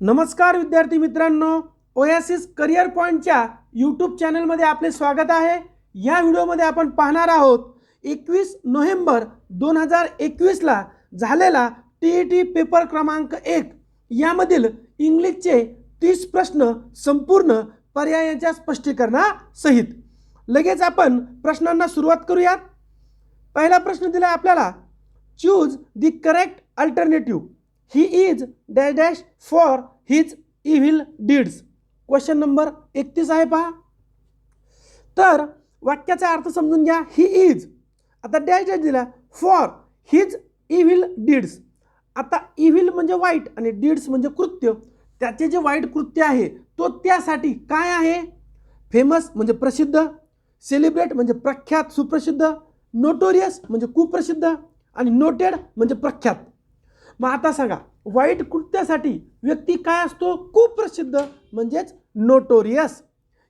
नमस्कार विद्यार्थी मित्रांनो ओयासिस करिअर पॉईंटच्या यूट्यूब चॅनलमध्ये आपले स्वागत आहे. या व्हिडिओमध्ये आपण पाहणार आहोत एकवीस नोव्हेंबर दोन हजार एकवीसला झालेला टी ई टी पेपर क्रमांक एक. यामधील इंग्लिशचे तीस प्रश्न संपूर्ण पर्यायाच्या स्पष्टीकरणासहित. लगेच आपण प्रश्नांना सुरुवात करूयात. पहिला प्रश्न दिला आपल्याला choose the correct alternative he is dash dash for his evil deeds question number एकतीस आहे पहा. तर वाक्याचा अर्थ समजून घ्या. ही इज आता डॅश डॅश दिला. फॉर हिज इव्हिल डीड्स आता इव्हिल म्हणजे वाईट आणि डीड्स म्हणजे कृत्य. त्याचे जे वाईट कृत्य आहे तो त्यासाठी काय आहे? फेमस म्हणजे प्रसिद्ध. सेलिब्रेट म्हणजे प्रख्यात सुप्रसिद्ध. नोटोरियस म्हणजे कुप्रसिद्ध. आणि नोटेड म्हणजे प्रख्यात. मग आता सांगा वाईट कृत्यासाठी व्यक्ती काय असतो? कुप्रसिद्ध म्हणजेच notorious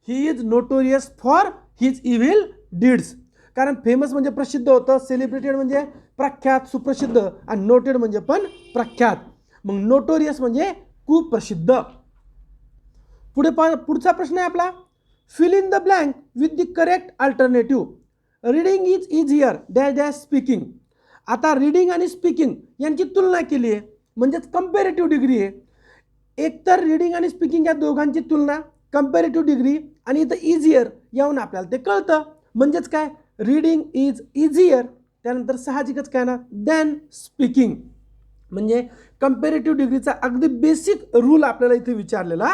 he is notorious for his evil deeds कारण फेमस म्हणजे प्रसिद्ध होतं सेलिब्रेटेड म्हणजे प्रख्यात सुप्रसिद्ध आणि नोटेड म्हणजे पण प्रख्यात. मग नोटोरियस म्हणजे कुप्रसिद्ध पुढे पा पुढचा प्रश्न आहे आपला. Fill in the blank with the correct alternative reading is easier dash dash speaking आता रीडिंग आणि स्पीकिंग यांची तुलना केली आहे. म्हणजेच कम्पॅरेटिव्ह डिग्री आहे. एकतर रीडिंग आणि स्पीकिंग या दोघांची तुलना कम्पॅरेटिव्ह डिग्री आणि इथं इझियर याहून आपल्याला ते कळतं. म्हणजेच काय? रीडिंग इज इझियर त्यानंतर साहजिकच काय ना दॅन स्पीकिंग म्हणजे कम्पॅरेटिव्ह डिग्रीचा अगदी बेसिक रूल आपल्याला इथे विचारलेला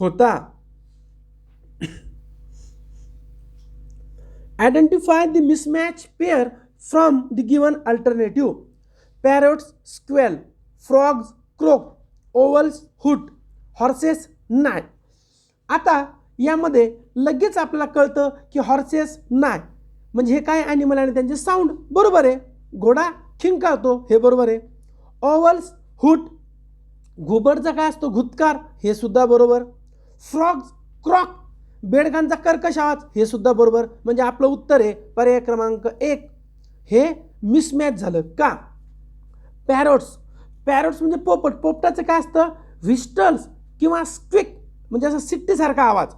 होता. Identify the mismatch pair from the given alternative parrots squeal frogs croak owls hoot horses neigh आता यामध्ये लगेच आपल्याला कळतं की हॉर्सेस नाय म्हणजे हे काय ॲनिमल आणि त्यांचे साऊंड बरोबर आहे. घोडा खिंकाळतो हे बरोबर आहे. ओवल्स हुट घुबडचा काय असतो? घुतकार हे सुद्धा बरोबर. फ्रॉग्स क्रॉक बेडकांचा कर्कश आवाज हे सुद्धा बरोबर. म्हणजे आपलं उत्तर आहे पर्याय क्रमांक एक. हे मिसमॅच झालं. का? पॅरोट्स पॅरोट्स म्हणजे पोपट. पोपटाचं काय असतं? व्हिस्टल्स किंवा स्क्विक म्हणजे असं सिट्टीसारखा आवाज.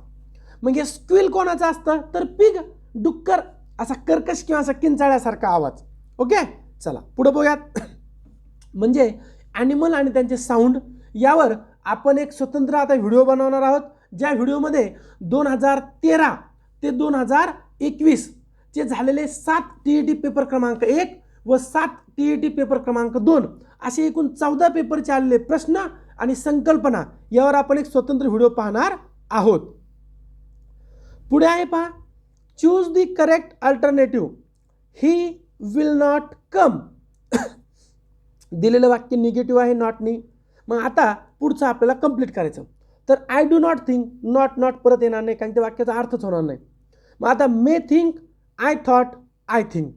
म्हणजे स्क्विल कोणाचं असतं? तर पिग डुक्कर असा कर्कश किंवा असा किंचाळ्यासारखा आवाज. ओके चला पुढं बघूयात. म्हणजे ॲनिमल आणि त्यांचे साऊंड यावर आपण एक स्वतंत्र आता व्हिडिओ बनवणार आहोत. ज्या व्हिडिओमध्ये दोन हजार तेरा ते दोन हजार एकवीस चे झालेले सात टी ई टी पेपर क्रमांक एक व सात टी ई टी पेपर क्रमांक दोन. असे एकूण चौदा पेपरचे आलेले प्रश्न आणि संकल्पना यावर आपण एक स्वतंत्र व्हिडिओ पाहणार आहोत. पुढे आहे पहा. Choose the correct alternative he will not come दिलेलं वाक्य निगेटिव्ह आहे नॉटनी मग आता पुढचं आपल्याला कंप्लीट करायचं. तर I do not think not not परत येणार नाही कारण त्या वाक्याचा अर्थच होणार नाही. मग आता may think I thought I think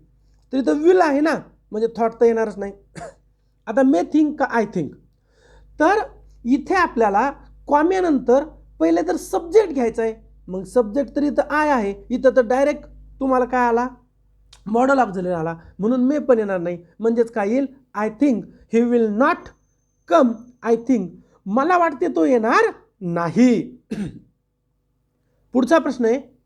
तर इथं विल आहे ना म्हणजे थॉट तर येणारच नाही. आता मे थिंक का आय थिंक तर इथे आपल्याला कॉम्यानंतर पहिले तर सब्जेक्ट घ्यायचा आहे. मग सब्जेक्ट तर इथं आय आहे. इथं तर डायरेक्ट तुम्हाला काय आला? मॉडल ऑफ झालेला आला. म्हणून मे पण येणार नाही. म्हणजेच काय येईल? I think he will not come I think मला वाटते तो येणार नाही. पुढचा प्रश्न आहे.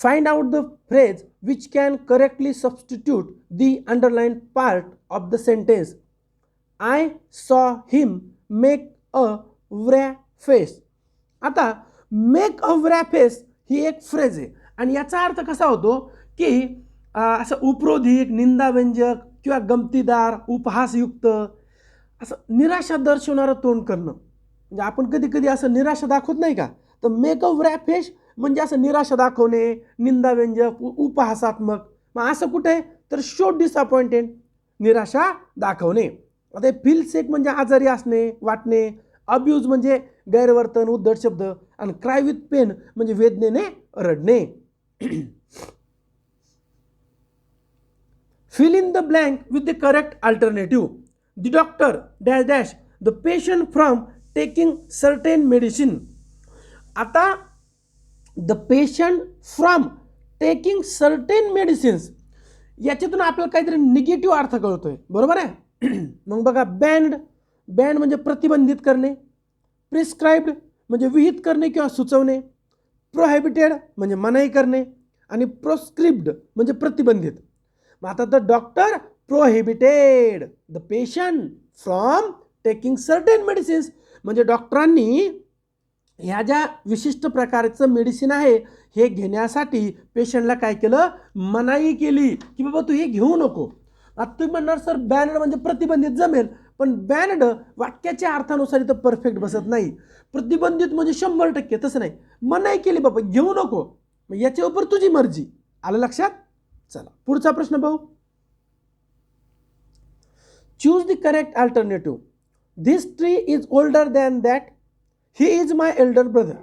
Find out the phrase which can correctly substitute the underline part of the sentence I saw him make a wry face आता मेक अ व्रॅ फेस ही एक फ्रेज आहे. आणि याचा अर्थ कसा होतो की असं उपरोधिक निंदाव्यंजक किंवा गमतीदार उपहासयुक्त असं निराशा दर्शवणारं तोंड करणं. म्हणजे आपण कधी कधी असं निराशा दाखवत नाही का? तर मेक अ व्रॅ फेस म्हणजे असं निराशा दाखवणे निंदाव्यंजक उपहासात्मक. मग असं कुठे? आहे तर शो डिसअपॉइंटेड निराशा दाखवणे. आता फील सेक म्हणजे आजारी असणे वाटणे अब्यूज म्हणजे गैरवर्तन उद्धट शब्द आणि क्राय विथ पेन म्हणजे वेदनेने रडणे. Fill in the blank with the correct alternative the doctor dash dash the patient from taking certain medicine आता the patient from taking certain medicines याच्यातून आपल्याला काहीतरी निगेटिव्ह अर्थ कळतो आहे बरोबर आहे? मग बघा बँड बँड म्हणजे प्रतिबंधित करणे प्रिस्क्राईब्ड म्हणजे विहित करणे किंवा सुचवणे प्रोहॅबिटेड म्हणजे मनाई करणे आणि प्रोस्क्रिप्ड म्हणजे प्रतिबंधित. मग आता the doctor prohibited the patient from taking certain medicines म्हणजे डॉक्टरांनी ह्या ज्या विशिष्ट प्रकारचं मेडिसिन आहे हे घेण्यासाठी पेशंटला काय केलं? मनाई केली की बाबा तू हे घेऊ नको. आता तुम्ही म्हणणार सर बॅनड म्हणजे प्रतिबंधित जमेल पण बॅनड वाक्याच्या अर्थानुसार इथं परफेक्ट बसत नाही. प्रतिबंधित म्हणजे शंभर टक्के तसं नाही. मनाई केली बाबा घेऊ नको. मग याच्या उपर तुझी मर्जी. आलं लक्षात? चला पुढचा प्रश्न पाहू. Choose the correct alternative this tree is older than that he is my elder brother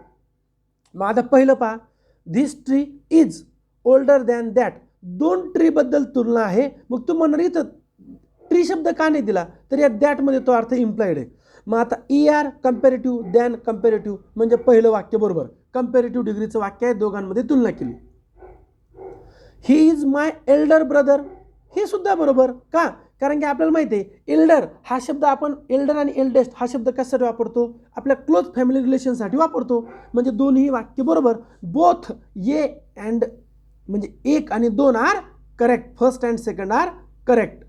मग आता पहिलं पहा. This tree is older than that दोन ट्रीबद्दल तुलना आहे. मग तू म्हणणार इथं ट्री शब्द का नाही दिला? तर या दॅटमध्ये तो अर्थ इम्प्लाइड आहे. मग आता E R comparative than comparative म्हणजे पहिलं वाक्य बरोबर. कम्पॅरेटिव्ह डिग्रीचं वाक्य आहे दोघांमध्ये तुलना केली. He is my elder brother हे सुद्धा बरोबर. का? कारण की आपल्याला माहिती आहे एल्डर हा शब्द आपण एल्डर आणि एल्डेस्ट हा शब्द कशासाठी वापरतो? आपल्या क्लोज फॅमिली रिलेशनसाठी वापरतो. म्हणजे दोन्ही वाक्य बरोबर. बोथ ये अँड म्हणजे एक आणि दोन are correct first and second are correct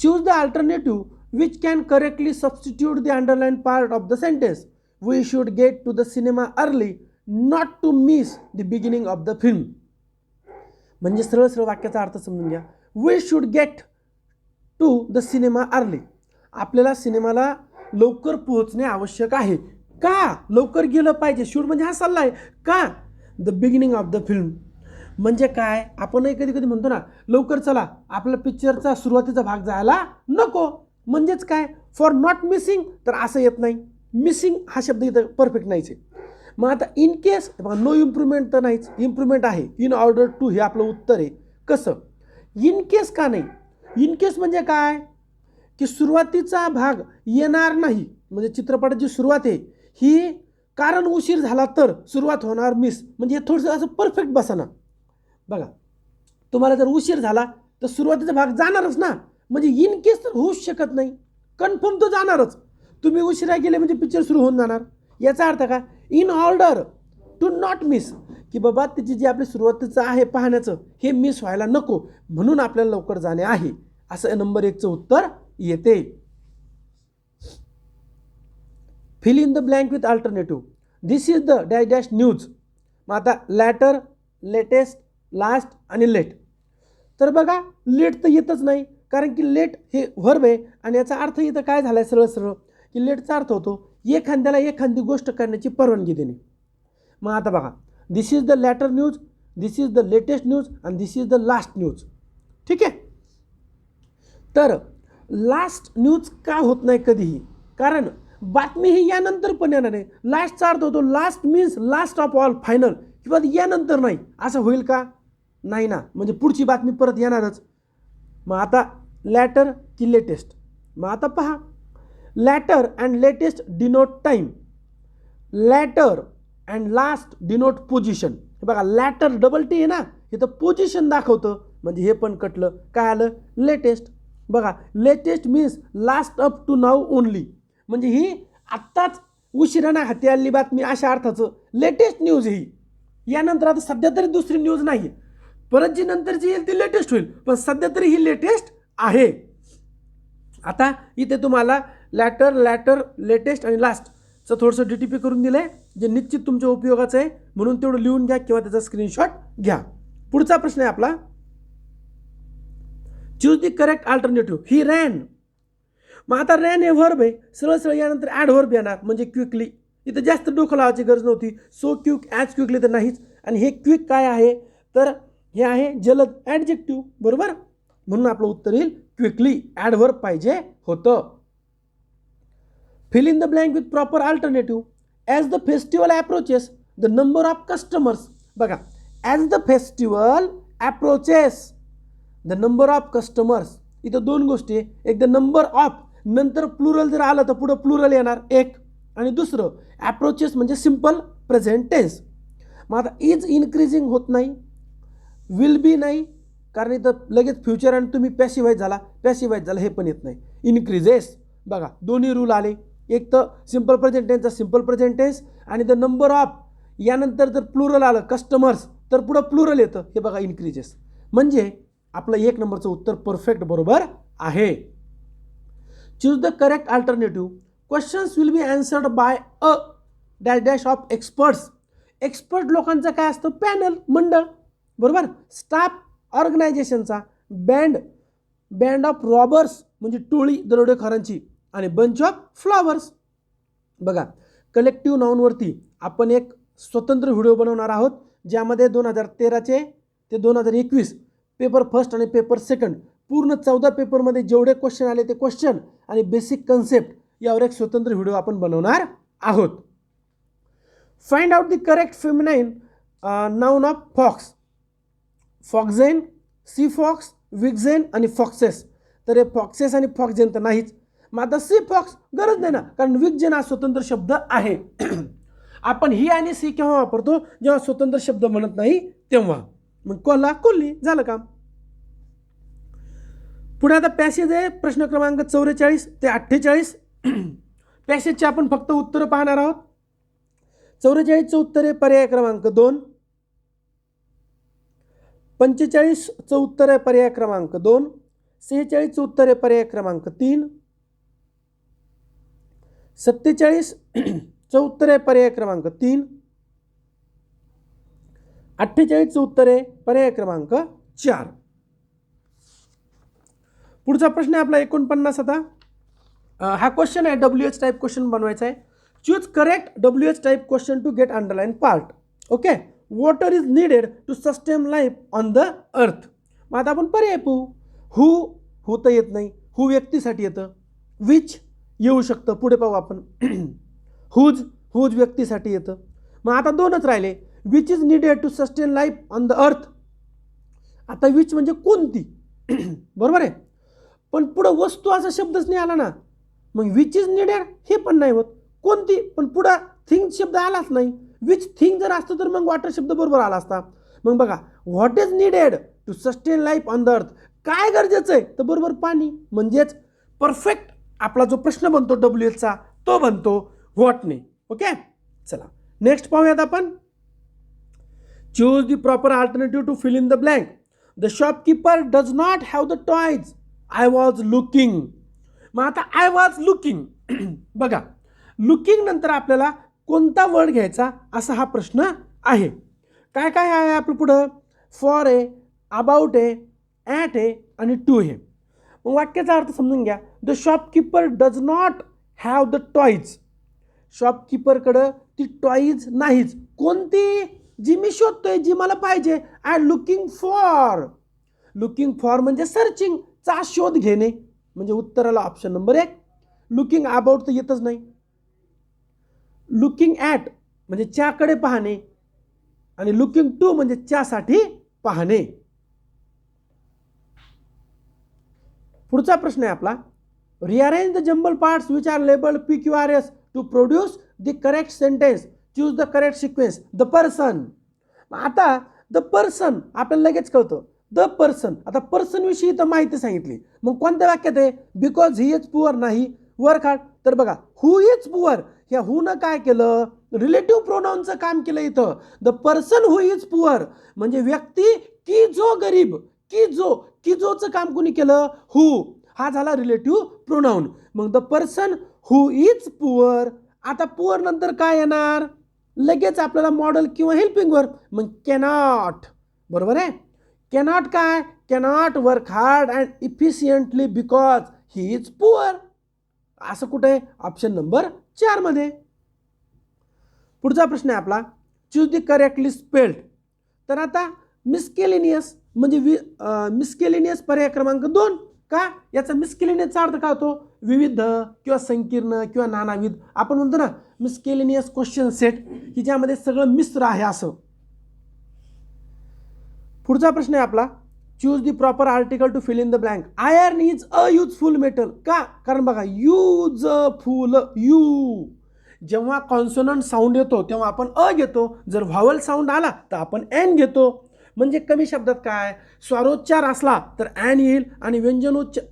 choose the alternative which can correctly substitute the underline part of the sentence we should get to the cinema early not to miss the beginning of the film म्हणजे सरळ सरळ वाक्याचा अर्थ समजून घ्या. We should get to the cinema early आपल्याला सिनेमाला लवकर पोहोचणे आवश्यक आहे. का? लवकर गेलं पाहिजे. शूट म्हणजे हा सल्ला आहे. का? The beginning of the film म्हणजे काय? आपणही कधी कधी म्हणतो ना लवकर चला. आपल्या पिक्चरचा सुरुवातीचा भाग जायला नको. म्हणजेच काय? फॉर नॉट मिसिंग तर असं येत नाही. मिसिंग हा शब्द इथं परफेक्ट नाहीच आहे. मग आता इन केस नो इम्प्रूव्हमेंट तर नाहीच. इम्प्रूव्हमेंट आहे. इन ऑर्डर टू हे आपलं उत्तर आहे. कसं? इन केस का नाही? इन केस म्हणजे काय? की सुरुवातीचा भाग येणार नाही. म्हणजे चित्रपटाची सुरुवात आहे. ही कारण उशीर झाला तर सुरुवात होणार मिस म्हणजे हे थोडंसं असं परफेक्ट बसा बघा तुम्हाला जर उशीर झाला तर सुरुवातीचा भाग जाणारच ना. म्हणजे इन केस तर होऊच शकत नाही. कन्फर्म तो जाणारच. तुम्ही उशिरा गेले म्हणजे पिक्चर सुरू होऊन जाणार. याचा अर्थ काय in order to not miss की बाबा त्याची जी आपली सुरुवातीचं आहे पाहण्याचं हे मिस व्हायला नको. म्हणून आपल्याला लवकर जाणे आहे. असं नंबर एकचं उत्तर येते. Fill in the blank with alternative this is the dash dash news मग आता लॅटर लेटेस्ट लास्ट आणि लेट तर बघा लेट तर येतच नाही. कारण की लेट हे व्हर्ब आहे. आणि याचा अर्थ इथं काय झाला आहे सरळ सरळ. की लेटचा अर्थ होतो एखाद्याला एखादी गोष्ट करण्याची परवानगी देणे. मग आता बघा this is the latter news this is the latest news आणि this is the last news ठीक आहे? तर लास्ट न्यूज का होत नाही कधीही? कारण बातमी ही यानंतर पण येणार नाही लास्टचा अर्थ होतो last means last of all final किंवा यानंतर नाही. असं होईल का? नाही ना. म्हणजे पुढची बातमी परत येणारच. मग आता लॅटर की लेटेस्ट मग आता पहा latter and latest denote time latter and last denote position हे बघा लॅटर डबल टी आहे ना इथं पोझिशन दाखवतं. म्हणजे हे पण कटलं. काय आलं? लेटेस्ट बघा latest means last up to now only म्हणजे ही आत्ताच उशिरानं हाती आलेली बातमी अशा अर्थाचं. लेटेस्ट न्यूज ही. यानंतर आता सध्या तरी दुसरी न्यूज नाही परत जी नंतरची येईल ती लेटेस्ट होईल. पण सध्या तरी ही लेटेस्ट आहे. आता इथे तुम्हाला लॅटर लॅटर लेटेस्ट आणि लास्टचं थोडंसं डी टी पी करून दिलं आहे जे निश्चित तुमच्या उपयोगाचं आहे म्हणून तेवढं लिहून घ्या किंवा त्याचा स्क्रीनशॉट घ्या. पुढचा प्रश्न आहे आपला. Choose the correct alternative he ran मग आता रॅन हे व्हर्ब आहे. सरळ सरळ यानंतर ॲड व्हर्ब येणार म्हणजे क्विकली इथं जास्त डोकं लावायची गरज नव्हती. सो क्विक ॲज क्विकली तर नाहीच. आणि हे क्विक काय आहे? तर हे आहे जलद ॲडजेक्टिव्ह बरोबर? म्हणून आपलं उत्तर येईल क्विकली ॲड पाहिजे होतं. Fill in the blank with proper alternative as the festival approaches the number of customers बघा as the festival approaches the number of customers इथं दोन गोष्टी आहे एक द नंबर ऑफ नंतर प्लुरल जर आलं तर पुढं प्लुरल येणार एक. आणि दुसरं ॲप्रोचेस म्हणजे सिंपल प्रेझेंट टेन्स मग आता इज इन्क्रीजिंग होत नाही विल बी नाही कारण इथं लगेच फ्युचर आणि तुम्ही पॅसिवाईज झाला पॅसिवाईज झाला हे पण येत नाही. इन्क्रीजेस बघा दोन्ही रूल आले. एक तर सिंपल प्रेझेंट टेन्सचा सिंपल प्रेझेंट टेन्स आणि द नंबर ऑफ यानंतर जर प्लुरल आलं कस्टमर्स तर पुढं प्लुरल येतं. हे बघा इन्क्रीजेस म्हणजे आपलं एक नंबरचं उत्तर परफेक्ट बरोबर आहे. Choose the correct alternative questions will be answered by a dash dash of experts expert लोकांचं काय असतं? पॅनल मंडळ. बरोबर? स्टाफ ऑर्गनायझेशनचा बँड बँड ऑफ रॉबर्स म्हणजे टोळी दरोडेखोरांची. आणि बंच ऑफ फ्लॉवर्स बघा कलेक्टिव्ह नाऊनवरती आपण एक स्वतंत्र व्हिडिओ बनवणार आहोत ज्यामध्ये दोन हजार तेराचे ते दोन हजार एकवीस पेपर फर्स्ट आणि पेपर सेकंड पूर्ण चौदा पेपरमध्ये जेवढे क्वेश्चन आले ते क्वेश्चन आणि बेसिक कन्सेप्ट यावर एक स्वतंत्र व्हिडिओ आपण बनवणार आहोत. Find out the correct feminine noun of fox foxen she fox vixen आणि फॉक्सेस तर हे फॉक्सेस आणि फॉक्झेन तर नाहीच. मग आता सी फॉक्स गरज नाही ना कारण विकजन हा स्वतंत्र शब्द आहे. आपण ही आणि सी केव्हा वापरतो? जेव्हा स्वतंत्र शब्द म्हणत नाही तेव्हा. मग कोल्हा कोल्ही झालं काम. पुढे आता पॅसेज आहे प्रश्न क्रमांक चौवेचाळीस ते अठ्ठेचाळीस. पॅसेजचे आपण फक्त उत्तरं पाहणार आहोत. चौवेचाळीसचं उत्तर आहे पर्याय क्रमांक दोन. पंचेचाळीसचं उत्तर आहे पर्याय क्रमांक दोन. सेहेचाळीसचं उत्तर आहे पर्याय क्रमांक तीन. सत्तेचाळीस चं उत्तर आहे पर्याय क्रमांक तीन. अठ्ठेचाळीसचं उत्तर आहे पर्याय क्रमांक चार. पुढचा प्रश्न आहे आपला एकोणपन्नास आता. हा क्वेश्चन आहे डब्ल्यू एच टाईप क्वेश्चन बनवायचा आहे. Choose correct W H type question to get underline part okay water is needed to sustain life on the earth मग आता आपण पर्याय पाहू. हू हू तर येत नाही. हू व्यक्तीसाठी येतं? विच येऊ शकतं. पुढे पाहू आपण. हुज हुज व्यक्तीसाठी येतं. मग आता दोनच राहिले. Which is needed to sustain life on the earth आता विच म्हणजे कोणती? बरोबर आहे? पण पुढं वस्तू असा शब्दच नाही आला ना. मग विच इज निडेड हे पण नाही होत. कोणती? पण पुढं थिंग शब्द आलाच नाही. विच थिंग जर असतं तर मग वॉटर शब्द बरोबर आला असता. मग बघा what is needed to sustain life on the earth काय गरजेचं आहे? तर बरोबर पाणी. म्हणजेच परफेक्ट आपला जो प्रश्न बनतो डब्ल्यू एचचा तो बनतो व्हॉटने ओके चला. नेक्स्ट पाहूयात आपण. Choose the proper alternative to fill in the blank the shopkeeper does not have the toys I was looking मग आता आय वॉज लुकिंग बघा. लुकिंग नंतर आपल्याला कोणता वर्ड घ्यायचा असा हा प्रश्न आहे. काय काय आहे आपलं पुढं? फॉर ए अबाउट आहे ॲट आहे आणि टू हे मग वाक्याचा अर्थ समजून घ्या. The shopkeeper does not have the toys शॉपकीपरकडं ती टॉईज नाहीच. कोणती? जी मी शोधतोय जी मला पाहिजे. I looking for looking for म्हणजे सर्चिंगचा शोध घेणे. म्हणजे उत्तराला ऑप्शन नंबर एक. लुकिंग अबाउट तर येतच नाही. लुकिंग ॲट म्हणजे च्याकडे पाहणे. आणि लुकिंग टू म्हणजे च्यासाठी पाहणे. पुढचा प्रश्न आहे आपला. Rearrange the jumble parts which are label P Q R S to produce the correct sentence choose the correct sequence the person आता द पर्सन आपल्याला लगेच कळतं. द पर्सन आता पर्सनविषयी तर माहिती सांगितली. मग कोणत्या वाक्यात आहे बिकॉज ही इज पुअर नाही. वर खाट. तर बघा हु इज पुअर ह्या हुनं काय केलं? रिलेटिव्ह प्रोनाऊनचं काम केलं इथं. The person who is poor म्हणजे व्यक्ती की जो गरीब की जो की जोचं काम कुणी केलं? हु हा झाला रिलेटिव्ह प्रोनाऊन मग the person who is poor आता पुअर नंतर काय येणार? लगेच आपल्याला मॉडेल किंवा हेल्पिंग वर्क मग कॅनॉट बरोबर आहे? कॅनॉट काय? Cannot work hard and efficiently because he is poor असं कुठे? आहे ऑप्शन नंबर चारमध्ये पुढचा प्रश्न आहे आपला. चूज दी करेक्टली स्पेल्ड तर आता मिस्केलिनियस म्हणजे वि मिस्केलिनियस पर्याय क्रमांक दोन. का? याचा मिस्केलिनियसचा अर्थ काय होतो? विविध किंवा संकीर्ण किंवा नानाविध. आपण म्हणतो ना मिस्केलिनियस क्वेश्चन सेट की ज्यामध्ये सगळं मिश्र आहे असं. पुढचा प्रश्न आहे आपला. Choose the proper article to fill in the blank iron is a useful metal का? कारण बघा युजफुल यू जेव्हा कॉन्सोनंट साऊंड येतो तेव्हा आपण अ घेतो. जर व्हावल साऊंड आला तर आपण एन घेतो. म्हणजे कमी शब्दात काय? स्वरोच्चार असला तर ॲन येईल आणि व्यंजनोच्चार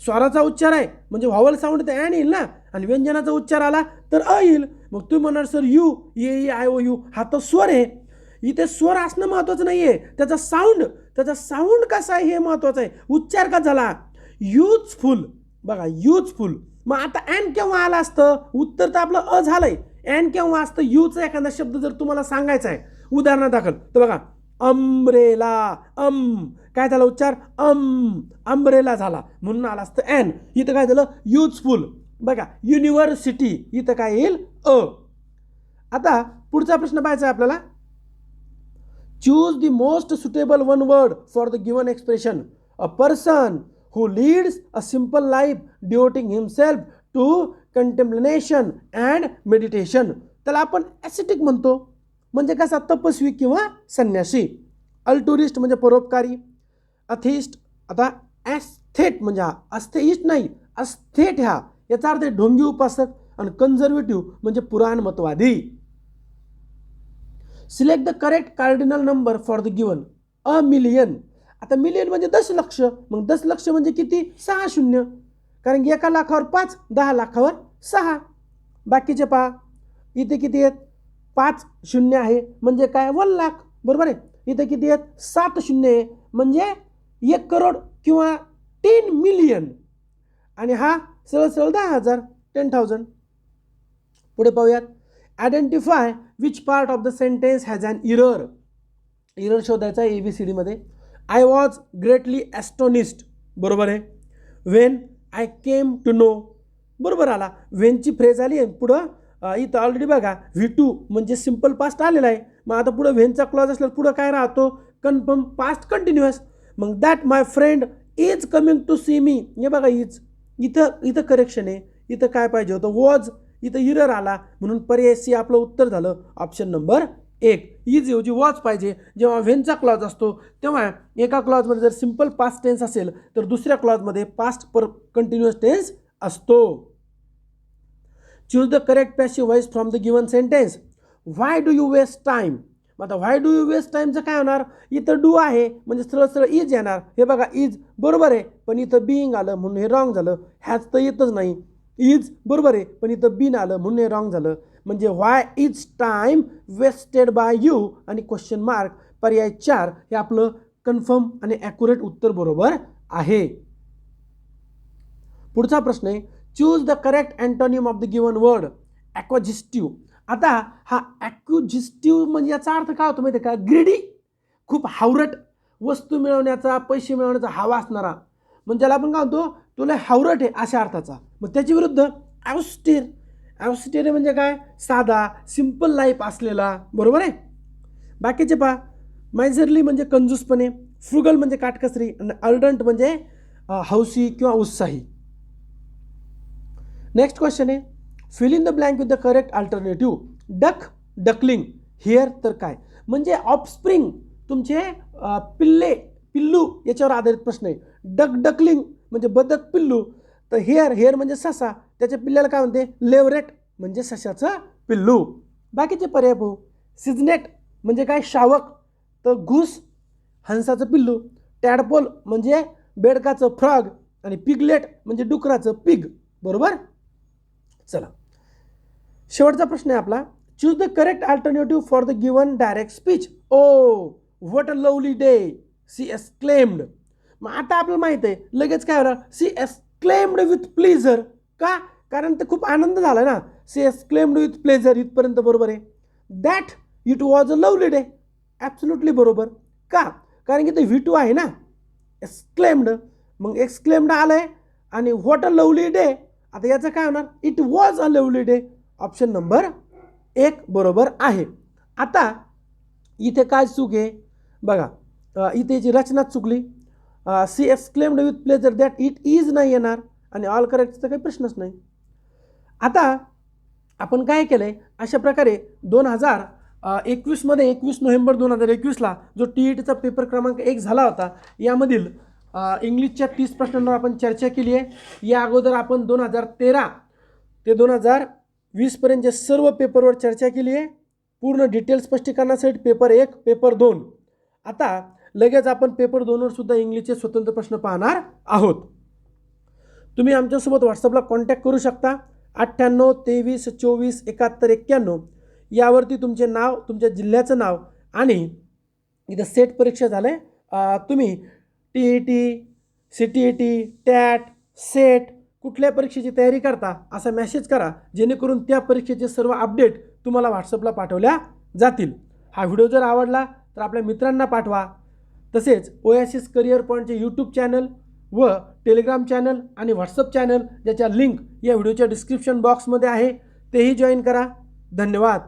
स्वराचा उच्चार आहे. म्हणजे व्हॉवल साऊंड तर ॲन येईल ना? आणि व्यंजनाचा उच्चार आला तर अ येईल. मग तुम्ही म्हणणार sir you A E I O U हा तर स्वर आहे. इथे स्वर असणं महत्त्वाचं नाही आहे त्याचा साऊंड त्याचा साऊंड कसा आहे हे महत्त्वाचं आहे. उच्चार का झाला? युजफुल बघा युजफुल मग आता ॲन केव्हा आलं असतं? उत्तर तर आपलं अ झालंय. ॲन केव्हा असतं? यूचा एखादा शब्द जर तुम्हाला सांगायचा आहे. उदाहरणादाखल तर बघा अम्ब्रेला अम काय झाला उच्चार? अम अम्ब्रेला झाला. म्हणून आला असतं ॲन इथं काय झालं? युजफुल बघा युनिव्हर्सिटी इथं काय येईल? अ. आता पुढचा प्रश्न पाहायचा आहे आपल्याला. Choose the most suitable one word for the given expression a person who leads a simple life devoting himself to contemplation and meditation त्याला आपण ॲसिटिक म्हणतो. म्हणजे कसा तपस्वी किंवा संन्यासी. अल्टुरिस्ट म्हणजे परोपकारी. अथिस्ट आता ॲस्थेट म्हणजे हा अस्थेइस्ट नाही अस्थेट ह्या याचा अर्थ ढोंगी उपासक आणि कन्झर्वेटिव्ह म्हणजे पुराणमतवादी. Select the correct cardinal number for the given a million आता मिलियन म्हणजे दशलक्ष. मग दशलक्ष म्हणजे किती? सहा शून्य. कारण की एका लाखावर पाच दहा लाखावर सहा. बाकीचे पहा. इथे किती आहेत? पाच शून्य आहे. म्हणजे काय? वन लाख. बरोबर आहे? इथं किती आहेत? सात शून्य आहे. म्हणजे एक करोड किंवा टेन मिलियन. आणि हा सरळ सरळ दहा हजार टेन थाउजंड पुढे पाहूयात. Identify which part of the sentence has an error error शोधायचा आहे ए बी सी डीमध्ये आय वॉज ग्रेटली ॲस्टॉनिस्ट बरोबर आहे? When I came to know बरोबर आला. वेनची फ्रेज आली आहे. पुढं इथं ऑलरेडी बघा व्ही टू म्हणजे सिंपल पास्ट आलेला आहे. मग आता पुढं व्हेनचा क्लॉज असल्यावर पुढं काय राहतो? कन्फर्म पास्ट कंटिन्युअस मग that my friend is coming to see me हे बघा इज इथं इथं करेक्शन आहे. इथं काय पाहिजे होतं? वॉज इथं इरर आला. म्हणून पर्याय सी आपलं उत्तर झालं. ऑप्शन नंबर एक. इज ऐवजी वॉच पाहिजे. जेव्हा व्हेनचा क्लॉज असतो तेव्हा एका क्लॉजमध्ये जर सिंपल पास्ट टेन्स असेल तर दुसऱ्या क्लॉजमध्ये पास्ट पर कंटिन्युअस टेन्स असतो. Choose the correct passive voice from the given sentence why do you waste time आता व्हाय डू यू वेस्ट टाईमचं काय होणार? इथं डू आहे म्हणजे सरळ सरळ इज येणार. हे बघा इज बरोबर आहे पण इथं बिईंग आलं म्हणून हे रॉंग झालं. ह्याच तर येतच नाही. इज बरोबर आहे पण इथं बीन आलं म्हणून हे रॉंग झालं. म्हणजे why is time wasted by you आणि क्वेश्चन मार्क पर्याय चार हे आपलं कन्फर्म आणि ॲक्युरेट उत्तर बरोबर आहे. पुढचा प्रश्न आहे choose the correct antonym of the given word acquisitive आता हा ॲक्युजिस्टिव्ह म्हणजे याचा अर्थ काय होतो माहिती आहे का? ग्रेडी खूप हावरट वस्तू मिळवण्याचा पैसे मिळवण्याचा हवा असणारा. म्हणजे ज्याला आपण काय म्हणतो? तुला हावरट आहे अशा अर्थाचा. मग त्याच्या विरुद्ध ॲवस्टेर ॲवस्टेर म्हणजे काय? साधा सिंपल लाईफ असलेला. बरोबर आहे? बाकीचे पहा. मायझरली म्हणजे कंजूसपणे. फ्रुगल म्हणजे काटकसरी. आणि अर्डंट म्हणजे हौसी किंवा उत्साही. नेक्स्ट क्वेश्चन आहे fill in the blank with the correct alternative duck duckling here तर काय? म्हणजे ऑफस्प्रिंग तुमचे पिल्ले पिल्लू याच्यावर आधारित प्रश्न आहे. डक डकलिंग म्हणजे बदक पिल्लू. तर हेअर हेअर म्हणजे ससा. त्याच्या पिल्ल्याला काय म्हणते? लेवरेट म्हणजे सशाचं पिल्लू. बाकीचे पर्याय पाहू. सिजनेट म्हणजे काय? शावक. तर घुस हंसाचं पिल्लू. टॅडपोल म्हणजे बेडकाचं फ्रॉग आणि पिगलेट म्हणजे डुकराचं पिग बरोबर? चला. शेवटचा प्रश्न आहे आपला. Choose the correct alternative for the given direct speech oh what a lovely day she exclaimed मग आता आपल्याला माहीत आहे लगेच काय होणार? सी एक्सक्लेम्ड विथ प्लेझर का? कारण ते खूप आनंद झाला ना. सी एक्सक्लेम्ड विथ प्लेझर इथपर्यंत बरोबर आहे. That it was a lovely day absolutely बरोबर. का? कारण की ते व्ही टू आहे ना. एक्सक्लेम्ड मग एक्सक्लेम्ड आलं आहे आणि व्हॉट अ लवली डे आता याचं काय होणार? It was a lovely day option number एक बरोबर आहे. आता इथे काय चूक आहे? बघा इथे जी रचना चुकली. She exclaimed with pleasure that it is नाही येणार. आणि ऑल करेक्टचा काही प्रश्नच नाही. आता आपण काय केलं आहे अशा प्रकारे दोन हजार एकवीसमध्ये एकवीस नोव्हेंबर दोन हजार एकवीसला जो टी ई टीचा पेपर क्रमांक एक झाला होता यामधील इंग्लिशच्या तीस प्रश्नांवर आपण चर्चा केली आहे. या अगोदर आपण दोन हजार तेरा ते दोन हजार वीसपर्यंतच्या सर्व पेपरवर चर्चा केली आहे पूर्ण डिटेल स्पष्टीकरणासाठी पेपर एक पेपर दोन. आता लगेच आपण पेपर दोनवर सुद्धा इंग्लिशचे स्वतंत्र प्रश्न पाहणार आहोत. तुम्ही आमच्यासोबत व्हॉट्सअपला कॉन्टॅक्ट करू शकता. अठ्ठ्याण्णव तेवीस चोवीस एकाहत्तर एक्क्याण्णव यावरती तुमचे नाव तुमच्या जिल्ह्याचं नाव आणि इथं सेट परीक्षा झालं आहे तुम्ही T E T C T E T TAT SET कुठल्या परीक्षेची तयारी करता असा मेसेज करा जेणेकरून त्या परीक्षेचे सर्व अपडेट तुम्हाला व्हॉट्सअपला पाठवल्या जातील. हा व्हिडिओ जर आवडला तर आपल्या मित्रांना पाठवा. तसेच ओएसिस करिअर पॉईंटचे यूट्यूब चॅनल व टेलिग्राम चॅनल आणि व्हॉट्सअप चॅनल ज्याच्या लिंक या व्हिडिओच्या डिस्क्रिप्शन बॉक्समध्ये आहे तेही जॉईन करा. धन्यवाद.